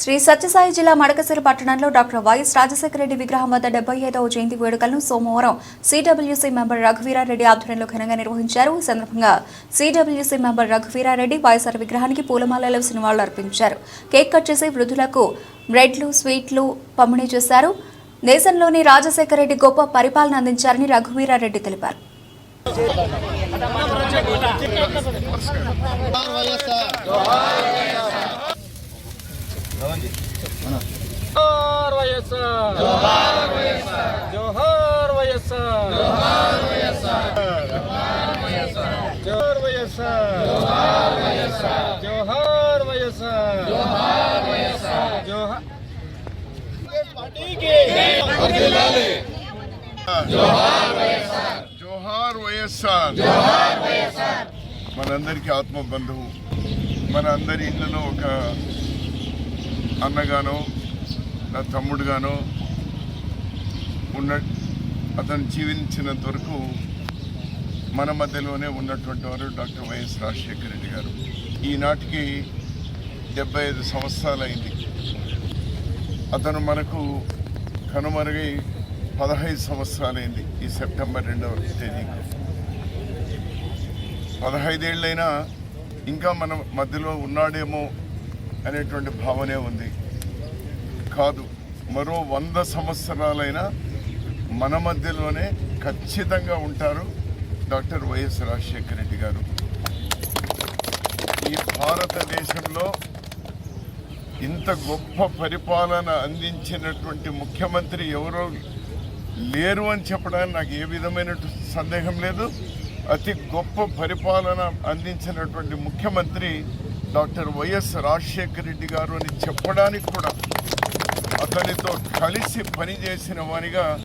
శ్రీ సత్యసాయి జిల్లా మడకసిరి పట్టణంలో doctor YS Rajasekhara Reddy విగ్రహం వద్ద డెబ్బై ఐదవ జయంతి వేడుకలను సోమవారం సిడబ్ల్యూసీ మెంబర్ రఘువీరారెడ్డి ఆధ్వర్యంలో ఘనంగా నిర్వహించారు. ఈ సందర్భంగా సిడబ్ల్యూసీ మెంబర్ రఘువీరారెడ్డి వైఎస్ఆర్ విగ్రహానికి పూలమాలలు సినిమాలు అర్పించారు. కేక్ కట్ చేసి వృద్ధులకు బ్రెడ్లు స్వీట్లు పంపిణీ చేశారు. దేశంలోని రాజశేఖర రెడ్డి గొప్ప పరిపాలన అందించారని రఘువీరారెడ్డి తెలిపారు. జోహార్ వైఎస్ఆర్ జోహార్ వైఎస్ఆర్ జోహార్ వైఎస్ఆర్ జోహార్ వైఎస్ఆర్ జోహార్ వైఎస్ఆర్ జోహార్ వైఎస్ఆర్ జోహార్ వైఎస్ఆర్ జోహార్ వైఎస్ఆర్ జోహార్ జోహార్ వైఎస్ఆర్ మనందరికీ ఆత్మ బంధువు మన అందరి ఇళ్ళలో ఒక అన్నగానో నా తమ్ముడుగానో ఉన్న అతను జీవించినంత వరకు మన మధ్యలోనే ఉన్నటువంటి వారు డాక్టర్ వైఎస్ రాజశేఖర రెడ్డి గారు. ఈనాటికి డెబ్బై ఐదు సంవత్సరాలైంది. అతను మనకు కనుమరుగై పదహైదు సంవత్సరాలైంది ఈ సెప్టెంబర్ రెండవ తేదీకి. పదహైదేళ్ళైనా ఇంకా మన మధ్యలో ఉన్నాడేమో అనేటువంటి భావనే ఉంది. కాదు మరో వంద సంవత్సరాలైనా మన మధ్యలోనే ఖచ్చితంగా ఉంటారు డాక్టర్ వైఎస్ రాజశేఖర రెడ్డి గారు. ఈ భారతదేశంలో ఇంత గొప్ప పరిపాలన అందించినటువంటి ముఖ్యమంత్రి ఎవరో లేరు అని చెప్పడానికి నాకు ఏ విధమైన సందేహం లేదు. అతి గొప్ప పరిపాలన అందించినటువంటి ముఖ్యమంత్రి డాక్టర్ వైఎస్ రాజశేఖర రెడ్డి గారు అని చెప్పడానికి కూడా అతనితో కలిసి పనిచేసిన వారిగా